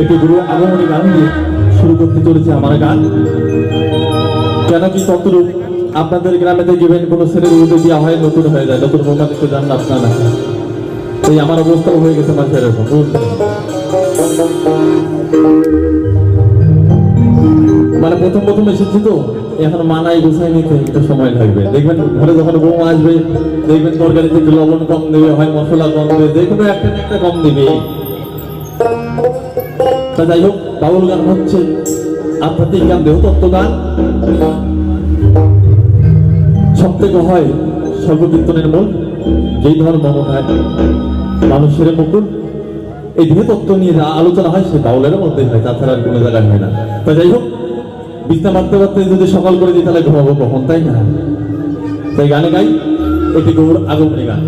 একটি গুরু আগমনী গান দিয়ে শুরু করতে চলেছে আমার গান। কেন কি ততরূপ আপনাদের গ্রামেতে গিবেন কোনো ছেলের উদ্যোগ দেওয়া হয়, নতুন হয়ে যায়। নতুন মোটা দেখতে জান না আপনারা। এই আমার অবস্থাও হয়ে গেছে মাঝে এরকম মানে প্রথম প্রথম এসেছি তো। এখন মানাই গোছাই নিতে একটু সময় লাগবে। দেখবেন ঘরে যখন বউ আসবে, দেখবেন তরকারিতে একটু লবণ কম দেবে, হয় মশলা কম দেবে কোনো একটা একটা কম দেবে। যাই হোক, বাউল গান হচ্ছে আধ্যাত্মিক গান দেহতত্ত্ব গান সব থেকে হয় সর্বকীর্তনের মূল, যেই ধর্ম মমতায় মানুষের মুকুল। এই দেহতত্ত্ব নিয়ে আলোচনা হয়, সে বাউলের মধ্যে হয়, তাছাড়া আর কোনো জায়গায় হয় না। তা যাই হোক বিছনা মারতে মারতে যদি সকাল করে দিই, তাহলে ঘুমাবো কখন, তাই না? তাই গানে গাই, এটি গৌর আগমনী গান।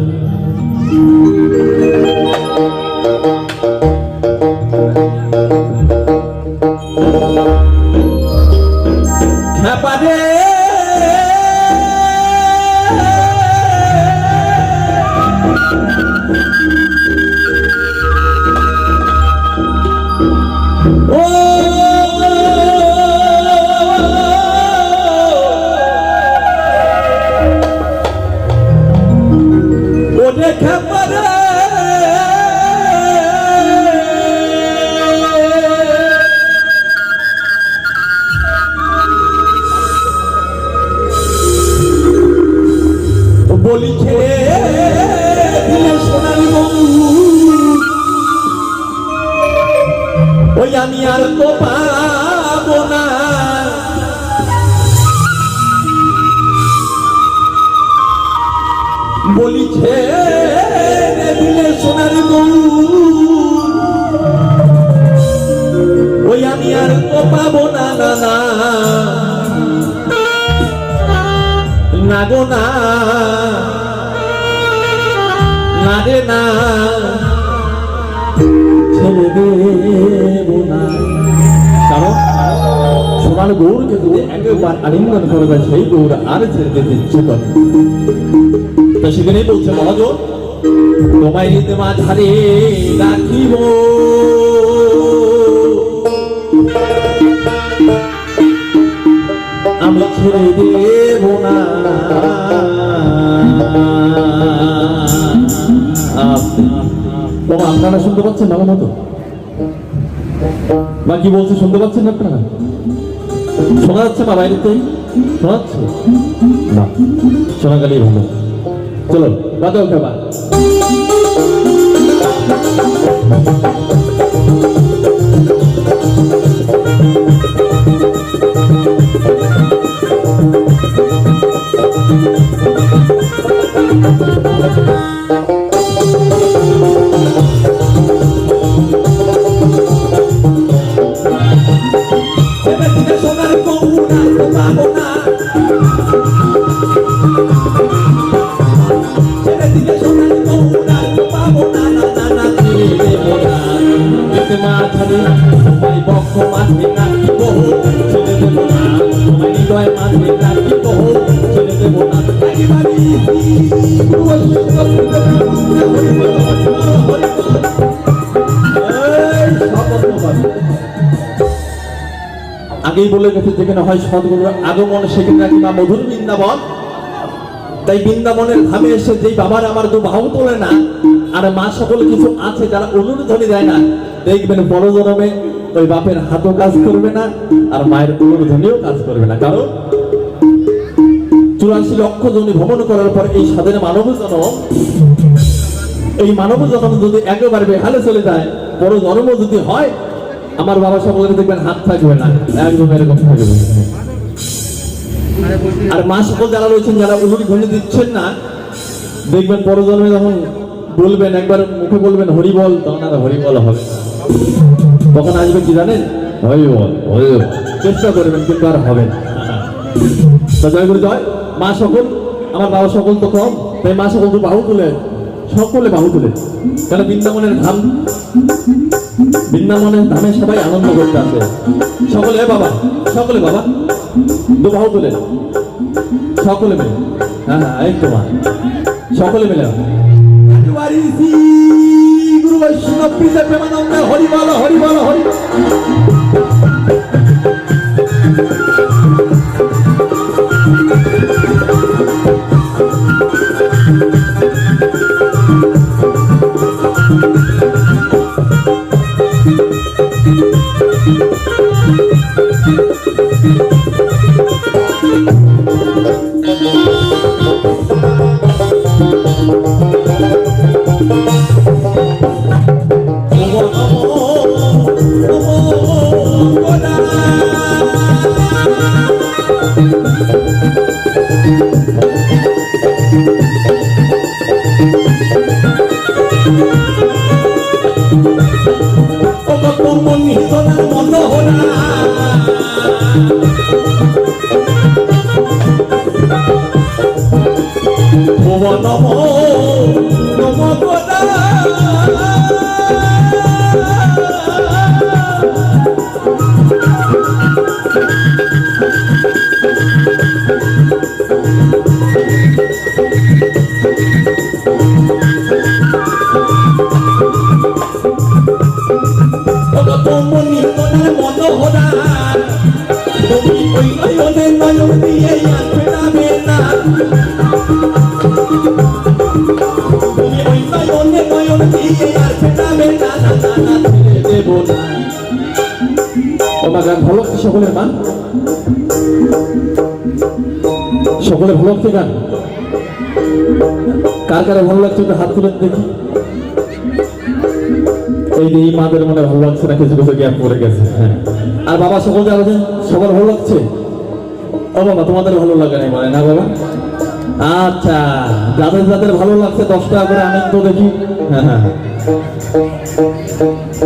আমি আর তো পাবো না। বলিছে দিলে সোনার বউ, ওই আমি আর তো পাবো না না না। না গো, না। না রে, না। ছেড়ে দেব না কারণ সোনার একবার আলিঙ্গন করবে সেই গৌর আর ছেড়ে দিতে ইচ্ছে করে তো সেখানেই বলছে রাখিব আমি ছেড়ে দেব না আপনারা শুনতে পাচ্ছেন ভালো মতো? মা কি বলছে, শুনতে পাচ্ছেন আপনারা? শোনা যাচ্ছে মা বাইরেতে শোনা যাচ্ছে? না, শোনা গেলেই ভালো। চলো বাজাও খাবার ছেড়ে আগেই বলে গেছে যেখানে হয় সদগুরুর আগমন, সেখানে মধুর বৃন্দাবন। তাই বৃন্দাবনের ধামে এসে যেই বাবার আমার দু বাহু তোলে না, আর মা সকল কিছু আছে যারা অনুরোধনী দেয় না, দেখবেন বড় জনমে ওই বাপের হাতও কাজ করবে না, আর মায়ের অনুরোধনীও কাজ করবে না। কারণ চুরাশি লক্ষ জনী ভ্রমণ করার পর এই সাধের মানব জনম এই মানব জনম যদি একেবারে বেহালে চলে যায়, বড় জন্ম যদি হয়, আমার বাবা সকলের দেখবেন হাত থাকবে না, একদম এরকম থাকবে। আর মা সকল যারা রয়েছেন, যারা উলুরি ঘুরে দিচ্ছেন না, দেখবেন বড় জন্মে যখন বলবেন, একবার মুখে বলবেন, হরি বল তখন আর হরি বল হবে তখন আসবে কি জানেন? হরি বল চেষ্টা করবেন, কিন্তু আর হবে না। জয় করে জয় মা সকল, আমার বাবা সকল তো কম, তাই মা সকল তো বাহু তুলে সকলে বাহু তুলে। কেন বৃন্দাবনের ধাম? বৃন্দাবনের ধামে সবাই আনন্দ করতে আসে। সকলে বাবা সকলে বাবা, দু বাহু তুলে। সকলে মিলে। হ্যাঁ হ্যাঁ এই তোমার সকলে মিলে। গুরু বৈষ্ণব প্রেমানন্দ হরি বল হরি বল হরি না ছেড়ে দেব না ভালো সকলের গান? সকলের ভালো লাগছে গান? কার কারে ভালো লাগছে একটু হাত তুলে দেখি। এই যে মাদের মনে ভালো লাগছে না কিছু কিছু গ্যাপ পড়ে গেছে হ্যাঁ। আর বাবা সকল যারা সবার ভালো লাগছে? ও বাবা তোমাদের ভালো লাগে না মানে না বাবা? আচ্ছা যাদের যাদের ভালো লাগছে দশ টাকা করে আনেন তো দেখি। হ্যাঁ, হ্যাঁ।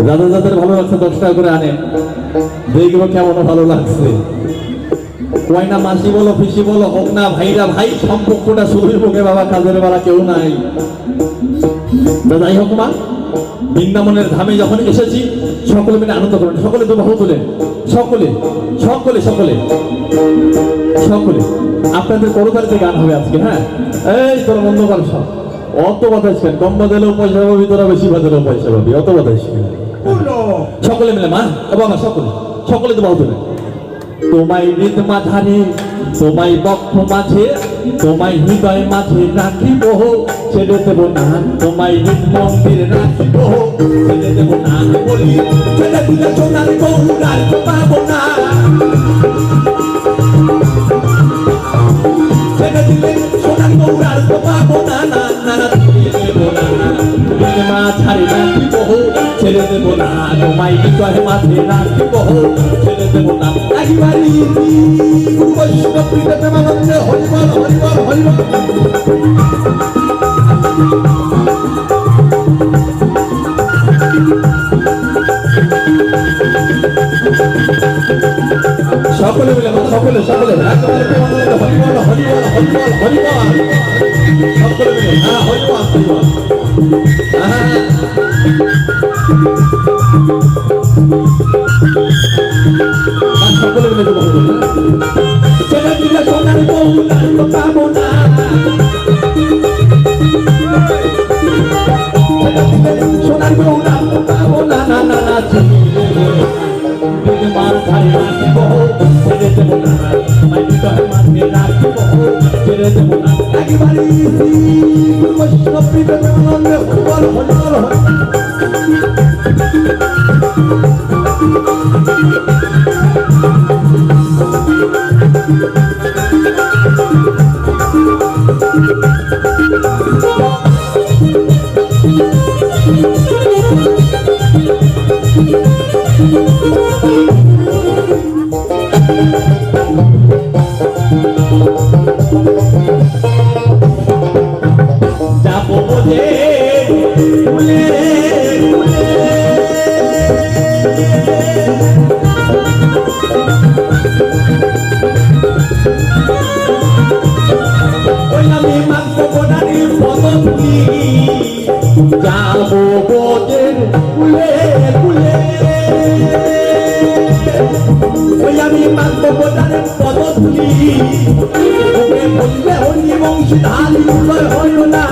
যাদের যাদের ভালো লাগছে দশ টাকা করে আনেন। দেখব কেমন ভালো লাগছে। কয়না মাসি বলো, পিসি বলো, হোক না ভাইরা, ভাই সম্পর্কটা শুরুর মুখে বাবা, কাজের বেলা কেউ নাই। যাই হোক মা, বৃন্দাবনের ধামে যখন এসেছি, সকলে মিলে আনন্দ করেন। সকলে তো বহু তোলেন সকলে সকলে সকলে সকলে। আপনাদের করতালিতে গান হবে আজকে হ্যাঁ? এই তোর বন্ধ সব অত বাতাস কেন কম বাজালেও পয়সা পাবি তোরা বেশি বাজালেও পয়সা পাবি অত বাতাস কেন সকলে মিলে মা বাবা সকলে সকলে তো বহু তোমায় হৃদ মাঝারে তোমায় বক্ষ মাঝে তোমায় হৃদয় মাঝে রাখিব। ছেড়ে দেব না তোমায় হৃদ মন্দির রাখিব। ছেড়ে দেব না বলি ছেড়ে দিলে সোনার পাবো না। ছেড়ে দিলে সোনার পাবো না। দেব না তোমায় হৃদয় মাঝে রাখিব ছেড়ে দেব না একবারই গুরু বৈষ্ণব প্রীত প্রেমানন্দে হরিবল হরিবল সকলে মিলে সকলে সকলে একবারে হরিবল হরিবল হরিবল হরিবল সকলে মিলে হ্যাঁ হরিবল হরিবল হ্যাঁ সকলে মিলে তো বলব ছেড়ে দিলে সোনার গৌরার পাবো না সোনার গৌরা পাবো না না না না মার ধারে রাখিব ছেড়ে দেব না মাই হৃদয় মাঝে রাখিব ছেড়ে দেব না একেবারে বৈষ্ণব আমি মাংস ওকে বললে বংশ বংশীধারী উদয় হইল না।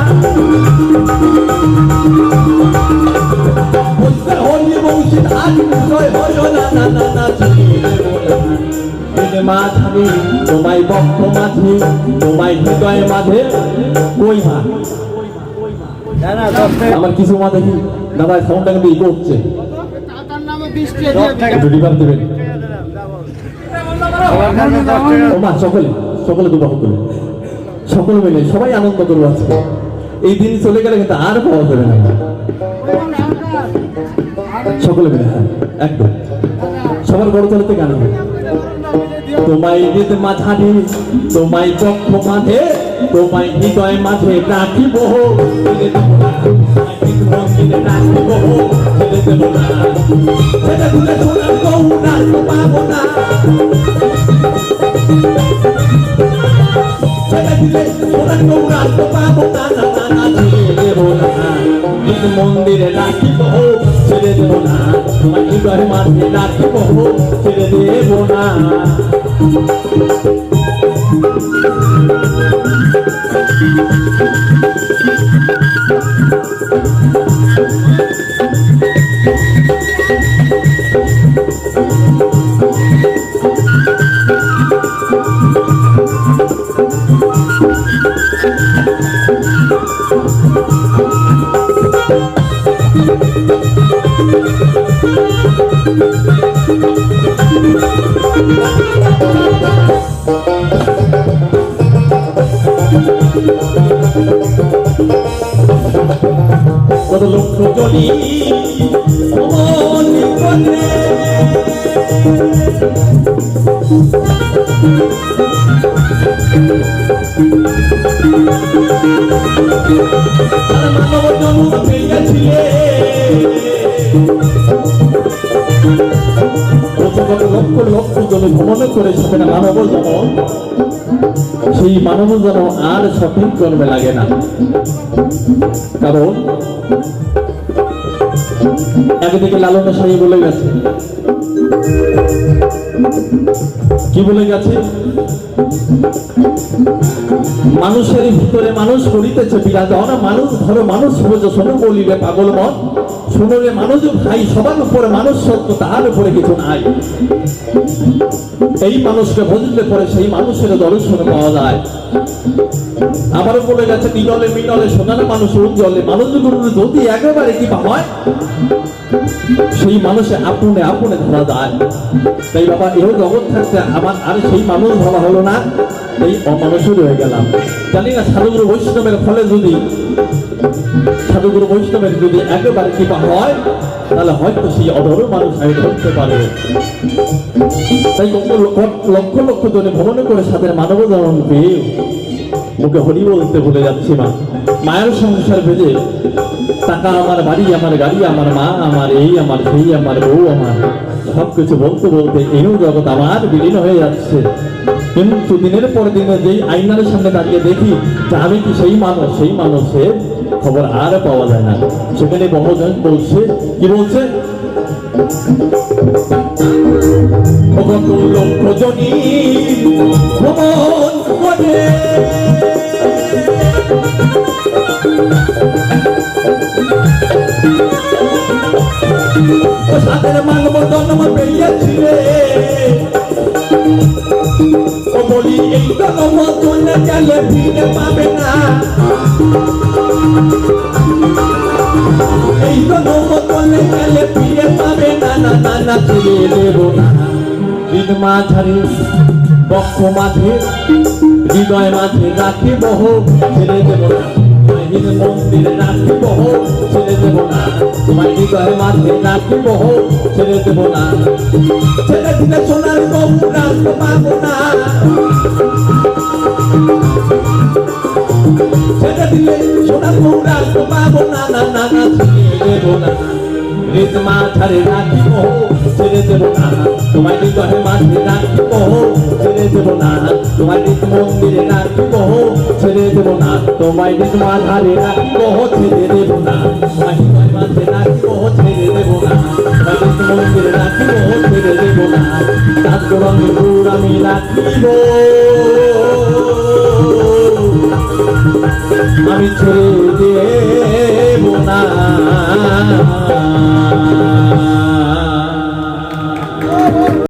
বলতে হরি বংশীধারী উদয় হইল না। না না না ছেড়ে মা ছাড়ি তোমায় বক্ষ মাঝে তোমায় হৃদয় মাঝে কই মা আমার কিছু মা দেখি দাদা সাউন্ডটা কিন্তু ইকো হচ্ছে বৃষ্টি দেবেন। ও মা, সকলে সকলে দুবাহ করবে সকলে মিলে সবাই আনন্দ করব আজকে। এই দিন চলে গেলে কিন্তু আর পাওয়া যাবে না। সকলে মিলে হ্যাঁ একদম। সবার বড় তলাতে গান হবে তোমায় হৃদ মাঝারে, তোমায় চক্ষ মাঝে তোমায় হৃদয় মাঝে রাখিব। ছেড়ে দেব না তোমায় হৃদ মন্দিরে রাখিব ছেড়ে দেব না ছেড়ে দিলে সোনার গৌরা তো পাবো না ছেড়ে দিলে সোনার গৌরা তো পাবো না না না না ছেড়ে দেব না হৃদ মন্দিরে রাখিব ছেড়ে দেব না তোমায় হৃদয় মাঝে রাখিব ছেড়ে দেব না কত লক্ষ জনি লক্ষ লক্ষ ভ্রমণ সেই মানব জন্ম আর সঠিক জন্মে লাগে না। কারণ একদিকে লালন সাহি বলে গেছে। কি বলে গেছে? মানুষের ভিতরে মানুষ করিতেছে বিরাজন মানুষ, ধরো মানুষ বোঝো শোনো বলিবে পাগল মন। শোনো রে, মানুষ ভাই, সবার উপরে মানুষ সত্য তার উপরে কিছু নাই। এই মানুষকে বুঝলে পরে সেই মানুষের দর্শন পাওয়া যায়। আবারও বলে গেছে নিরলে মিনলে সোনার মানুষ, উজ্জ্বলে মানুষ গুরুর যদি একেবারে কি হয় সেই মানুষে আপনে আপনে ধরা যায়। তাই বাবা এও জগৎ থাকতে আমার, আর সেই মানুষ ভাবা হলো না। এই অমানুষই রয়ে গেলাম। জানি না সাধুগুরু বৈষ্ণবের ফলে যদি, সাধুগুরু বৈষ্ণবের যদি একেবারে কৃপা হয়, তাহলে হয়তো সেই অধর মানুষ আমি ধরতে পারবে তাই লক্ষ- লক্ষ জনে ভ্রমণ করে সাথে মানব জন্ম পেয়ে মুখে হরি বলতে ভুলে যাচ্ছি মা মায়ের সংসার ভেজে টাকা আমার বাড়ি আমার গাড়ি আমার মা আমার এই আমার সেই আমার বউ আমার সব কিছু বলতে বলতে এও জগৎ আমার বিলীন হয়ে যাচ্ছে কিন্তু দিনের পর দিনে যেই আইনার সামনে দাঁড়িয়ে দেখি যে আমি কি সেই মানুষ সেই মানুষের খবর আর পাওয়া যায় না সেখানে বহুজন বলছে কি বলছে লক্ষ জনী সাদের মানব জন্ম পেয়েছিলে ও বলি, এই জন্ম চলে গেলে ফিরে পাবে না। এই জন্ম চলে গেলে ফিরে পাবে না। না না না ছেড়ে দেব না। দিন মাঝারে, বক্ষ মাঝে, হৃদয় মাঝে রাখি বহ ছেড়ে দেব না। মাহির মন্দিরে বহ ছেড়ে দেব না। তোমার হৃদয় মাঝে বহ ছেড়ে দেব না। ছেড়ে দিলে সোনার বউ রাখতে পাবো না ছেড়ে দিলে সোনার বউ রাখতে পাবো না না না না ছেড়ে দেব না হৃদ মাঝারে রাখিব ছেড়ে দেব না তোমার হৃদয় মাঝে রাখিব দেব না। তোমায় বিদ্যমান হারে না কহ ছেড়ে দেব না। তোমায় মাঝে না কহ ছেড়ে দেব না। আমি ছেড়ে দেব না।